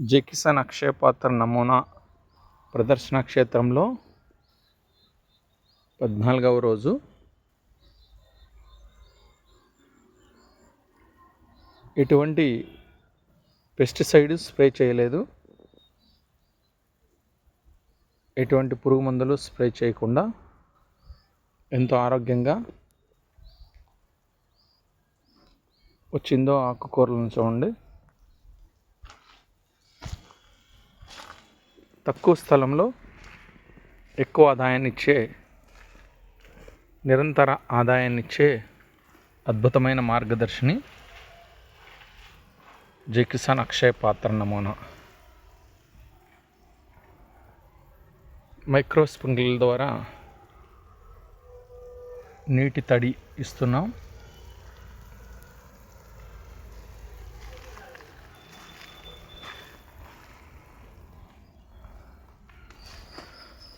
జెకిసన్ అక్షయపాత్ర నమూనా ప్రదర్శన క్షేత్రంలో పద్నాలుగవ రోజు. ఎటువంటి పెస్టిసైడ్ స్ప్రే చేయలేదు. ఎటువంటి పురుగు మందులు స్ప్రే చేయకుండా ఎంతో ఆరోగ్యంగా వచ్చిందో ఆకుకూరలను చూడండి. తక్కువ స్థలంలో ఎక్కువ ఆదాయాన్ని ఇచ్చే నిరంతర ఆదాయాన్ని ఇచ్చే అద్భుతమైన మార్గదర్శిని జై కిసాన్ అక్షయ పాత్ర నమూనా. మైక్రో స్ప్రింక్లర్ ద్వారా నీటి తడి ఇస్తున్నాం.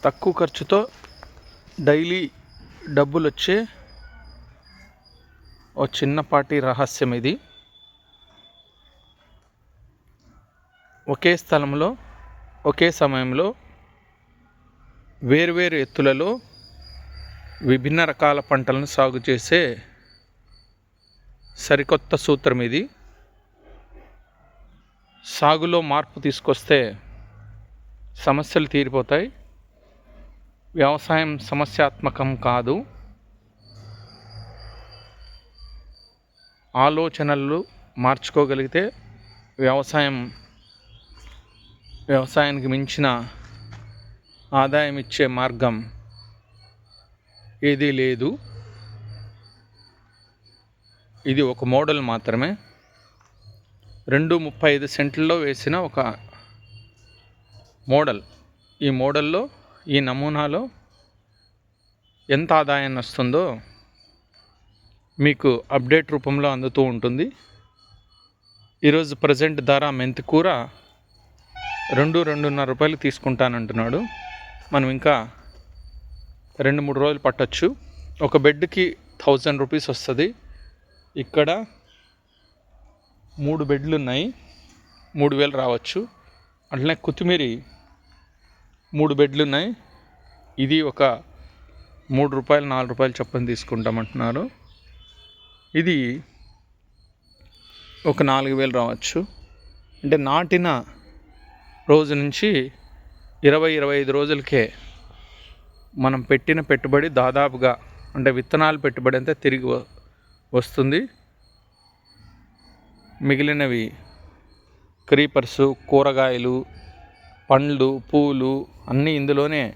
తక్కువ ఖర్చుతో డైలీ డబ్బులు వచ్చే ఓ చిన్నపాటి రహస్యం ఇది. ఒకే స్థలంలో ఒకే సమయంలో వేర్వేరు ఎత్తులలో విభిన్న రకాల పంటలను సాగు చేసే సరికొత్త సూత్రం ఇది. సాగులో మార్పు తీసుకొస్తే సమస్యలు తీరిపోతాయి. వ్యవసాయం సమస్యాత్మకం కాదు. ఆలోచనలు మార్చుకోగలిగితే వ్యవసాయం వ్యవసాయానికి మించిన ఆదాయం ఇచ్చే మార్గం ఏదీ లేదు. ఇది ఒక మోడల్ మాత్రమే. రెండు ముప్పై ఐదు సెంట్లలో వేసిన ఒక మోడల్. ఈ మోడల్లో ఈ నమూనాలో ఎంత ఆదాయాన్ని వస్తుందో మీకు అప్డేట్ రూపంలో అందుతూ ఉంటుంది. ఈరోజు ప్రజెంట్ ధర మెంతి కూర రెండు రెండున్నర రూపాయలు తీసుకుంటానంటున్నాడు. మనం ఇంకా రెండు మూడు రోజులు పట్టచ్చు. ఒక బెడ్కి థౌజండ్ రూపీస్ వస్తుంది. ఇక్కడ మూడు బెడ్లు ఉన్నాయి మూడు వేలు రావచ్చు. అట్లనే కొత్తిమీరి మూడు బెడ్లు ఉన్నాయి. ఇది ఒక మూడు రూపాయలు నాలుగు రూపాయలు చొప్పున తీసుకుంటామంటున్నారు. ఇది ఒక నాలుగు వేలు రావచ్చు. అంటే నాటిన రోజు నుంచి ఇరవై ఇరవై ఐదు రోజులకే మనం పెట్టిన పెట్టుబడి దాదాపుగా అంటే విత్తనాలు పెట్టుబడి అంతా తిరిగి వస్తుంది. మిగిలినవి క్రీపర్సు కూరగాయలు పండ్లు పూలు అన్నీ ఇందులోనే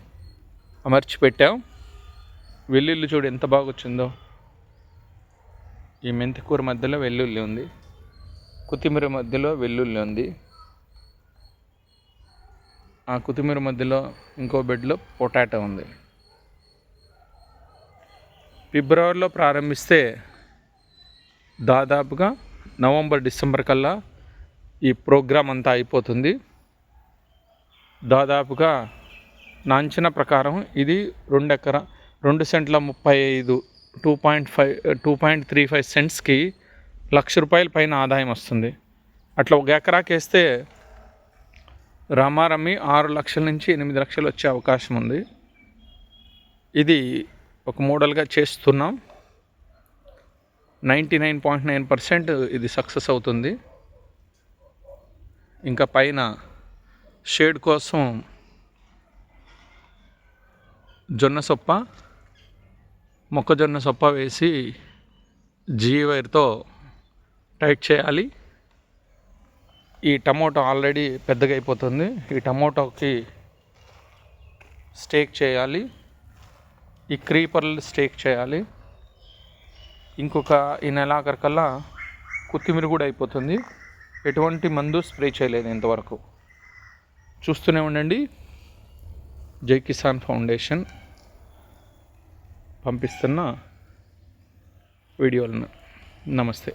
అమర్చి పెట్టాం వెల్లుల్లి చూడు ఎంత బాగా వచ్చిందో ఈ మెంతికూర మధ్యలో వెల్లుల్లి ఉంది. కొత్తిమీర మధ్యలో వెల్లుల్లి ఉంది. ఆ కొత్తిమీర మధ్యలో ఇంకో బెడ్లో పొటాటో ఉంది. ఫిబ్రవరిలో ప్రారంభిస్తే దాదాపుగా నవంబర్ డిసెంబర్ కల్లా ఈ ప్రోగ్రామ్ అంతా అయిపోతుంది. దాదాపుగా నా అంచనా ప్రకారం ఇది రెండు ఎకర రెండు సెంట్ల ముప్పై ఐదు two point five two point three five సెంట్స్కి లక్ష రూపాయల పైన ఆదాయం వస్తుంది. అట్లా ఒక ఎకరాకి వేస్తే రమారమి ఆరు లక్షల నుంచి ఎనిమిది లక్షలు వచ్చే అవకాశం ఉంది. ఇది ఒక మోడల్గా చేస్తున్నాం. Ninety nine point nine percent ఇది సక్సెస్ అవుతుంది. ఇంకా పైన షేడ్ కోసం జొన్న సొప్ప మొక్కజొన్న సొప్ప వేసి జీ వైర్తో టైట్ చేయాలి. ఈ టమోటో ఆల్రెడీ పెద్దగా అయిపోతుంది. ఈ టమోటోకి స్టేక్ చేయాలి. ఈ క్రీపర్లు స్టేక్ చేయాలి. ఇంకొక ఈ నెలాఖరికల్లా కొత్తిమీర కూడా అయిపోతుంది. ఎటువంటి మందు స్ప్రే చేయలేదు ఇంతవరకు. చూస్తూనే ఉండండి. జై కిసాన్ ఫౌండేషన్ పంపిస్తున్న వీడియోలను. నమస్తే.